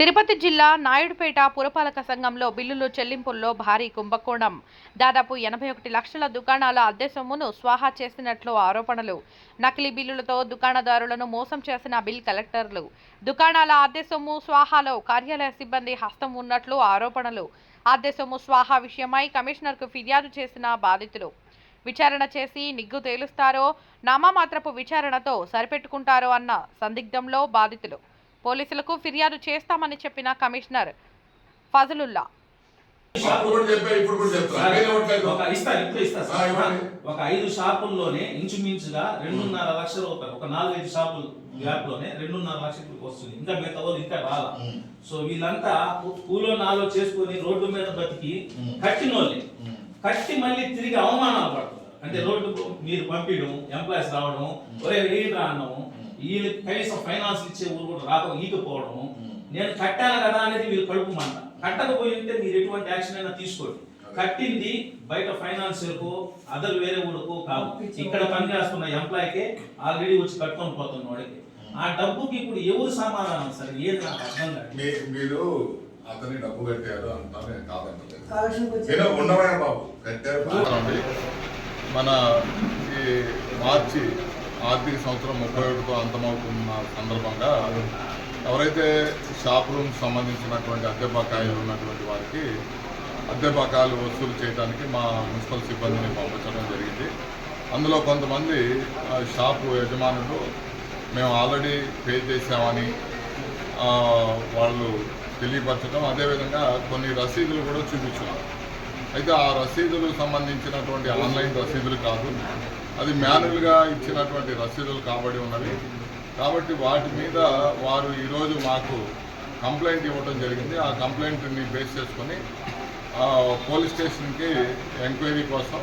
తిరుపతి జిల్లా నాయుడుపేట పురపాలక సంఘంలో బిల్లులు చెల్లింపుల్లో భారీ కుంభకోణం. దాదాపు ఎనభై ఒకటి లక్షల దుకాణాల అద్దె సొమ్మును స్వాహా చేసినట్లు ఆరోపణలు. నకిలీ బిల్లులతో దుకాణదారులను మోసం చేసిన బిల్ కలెక్టర్లు. దుకాణాల అద్దె సొమ్ము స్వాహాలో కార్యాలయ సిబ్బంది హస్తం ఉన్నట్లు ఆరోపణలు. అద్దె సొమ్ము స్వాహా విషయమై కమిషనర్కు ఫిర్యాదు చేసిన బాధితులు. విచారణ చేసి నిగ్గు తేలుస్తారో నామమాత్రపు విచారణతో సరిపెట్టుకుంటారో అన్న సందిగ్ధంలో బాధితులు. పోలీసులకు ఫిర్యాదు చేస్తామని చెప్పిన కమిషనర్ ఫజలుల్లా. ఒక ఇస్తా ఇప్పుడు ఇస్తా ఆ, సార్ ఇవ్వండి. ఒక ఐదు షాపుల్లోనే ఇంచుమించుగా రెండున్నర లక్షల రూపాయలు ఒక నాలుగైదు షాపులు గ్యాప్లోనే రెండున్నర లక్షలకు వస్తుంది ఇంకా మిగతా వాళ్ళు ఇంకా రాలా సో వీళ్ళంతా కూలో నాలో చేసుకొని రోడ్డు మీద బతికి కట్టిన వాళ్ళే కట్టి మళ్ళీ తిరిగి అవమానాలు పడుతున్నారు అంటే రోడ్డు మీరు పంపించడం ఎంప్లాయీస్ రావడం ఒరే ఏంట్రా అన్నము? వీళ్ళకి కనీసం ఫైనాన్స్ ఇచ్చే ఊరు కూడా రాక ఈకపోవడము. నేను కట్టాను కదా అనేది వీళ్ళు కడుపు మంట కట్టకపోయి ఉంటే మీరు ఎటువంటి యాక్షన్ అయినా తీసుకోండి. కట్టింది బయట ఫైనాన్షియల్కు అదర్ వేరే ఊరుకు కాదు. ఇక్కడ పనిచేస్తున్న ఎంప్లాయీకే ఆల్రెడీ వచ్చి కట్టుకొని పోతున్న వాడికి. ఆ డబ్బుకి ఇప్పుడు ఎవరు సమాధానం సార్ ఏది నాకు అర్థం కాదు. మీరు అతని డబ్బు కట్టారు అంటారు నేను బాబు. కట్టారు. మన ఈ మార్చి ఆర్థిక సంవత్సరం ముప్పై ఒకటితో అంతమవుతున్న సందర్భంగా ఎవరైతే షాప్ రూమ్ సంబంధించినటువంటి అద్దె బకాయిలు ఉన్నటువంటి వారికి అద్దె బకాయిలు వసూలు చేయడానికి మా మున్సిపల్ సిబ్బందిని పంపించడం జరిగింది. అందులో కొంతమంది ఆ, షాపు యజమానులు మేము ఆల్రెడీ పే చేసామని వాళ్ళు తెలియపరచడం అదేవిధంగా కొన్ని రసీదులు కూడా చూపించున్నారు అయితే ఆ రసీదులు సంబంధించినటువంటి ఆన్లైన్ రసీదులు కాదు. అది మాన్యువల్గా ఇచ్చినటువంటి రసీదులు కాబడి ఉన్నవి. కాబట్టి వాటి మీద వారు ఈరోజు మాకు కంప్లైంట్ ఇవ్వడం జరిగింది. ఆ కంప్లైంట్ని బేస్ చేసుకొని ఆ, పోలీస్ స్టేషన్కి ఎంక్వైరీ కోసం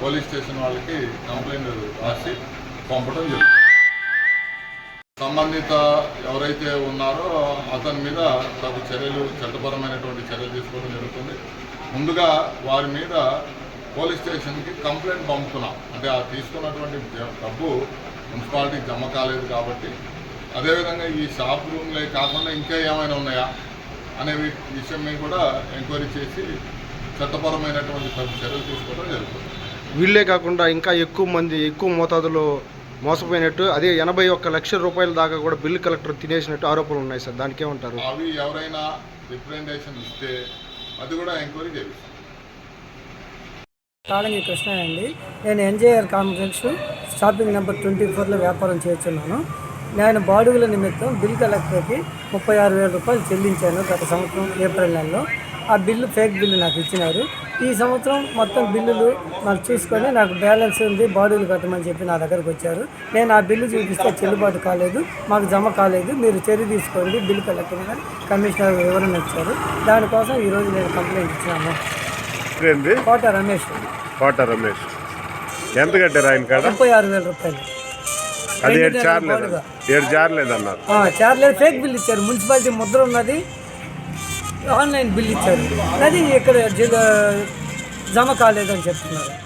పోలీస్ స్టేషన్ వాళ్ళకి కంప్లైంట్ రాసి పంపడం జరిగింది. సంబంధిత ఎవరైతే ఉన్నారో అతని మీద తగు చర్యలు చట్టపరమైనటువంటి చర్యలు తీసుకోవడం జరుగుతుంది. ముందుగా వారి మీద పోలీస్ స్టేషన్కి కంప్లైంట్ పంపుతున్నాం. అంటే ఆ తీసుకున్నటువంటి డబ్బు మున్సిపాలిటీకి జమ కాలేదు కాబట్టి. అదేవిధంగా ఈ షాప్ రూమ్లే కాకుండా ఇంకా ఏమైనా ఉన్నాయా అనే విషయం మీద కూడా ఎంక్వైరీ చేసి చట్టపరమైనటువంటి చర్యలు తీసుకోవడం జరుగుతుంది. వీళ్ళే కాకుండా ఇంకా ఎక్కువ మంది ఎక్కువ మోతాదులో మోసపోయినట్టు అదే ఎనభై ఒక్క లక్షల రూపాయల దాకా కూడా బిల్లు కలెక్టర్ తినేసినట్టు ఆరోపణలు ఉన్నాయి సార్. దానికి ఏమంటారు? అవి ఎవరైనా రిప్రజెంటేషన్ ఇస్తే అది కూడా ఎంక్వైరీ చేపిస్తాం. కాళంగి కృష్ణ అండి. నేను NJR complex shopping number twenty ఫోర్లో వ్యాపారం చేస్తున్నాను. నేను బాడుగుల నిమిత్తం బిల్ కలెక్టర్కి ముప్పై ఆరు వేల రూపాయలు చెల్లించాను గత సంవత్సరం ఏప్రిల్ నెలలో. ఆ బిల్లు ఫేక్ బిల్లు నాకు ఇచ్చినారు. ఈ సంవత్సరం మొత్తం బిల్లులు నాకు చూసుకొని నాకు బ్యాలెన్స్ ఉంది బాడుగులు కట్టమని చెప్పి నా దగ్గరకు వచ్చారు. నేను ఆ బిల్లు చూపిస్తే చెల్లుబాటు కాలేదు మాకు జమ కాలేదు. మీరు చర్య తీసుకోండి బిల్ కలెక్టర్ కమిషనర్ వివరణ ఇచ్చారు దానికోసం ఈరోజు నేను కంప్లైంట్ ఇచ్చినాను. ఏంది కోట రమేష్. కోట రమేష్. ఎంత కట్టారు ఆయన కాడ? ముప్పై ఆరు వేల రూపాయలు. అది ఏడు చార్లేదు. ఏడు చార్లేదు అన్నారు ఆ, చార్లెట్ ఫేక్ బిల్ ఇచ్చారు. మున్సిపాలిటీ ముద్ర ఉన్నది ఆన్లైన్ బిల్ ఇచ్చారు. అది ఇక్కడ జమ కాలేదని చెప్తున్నారు.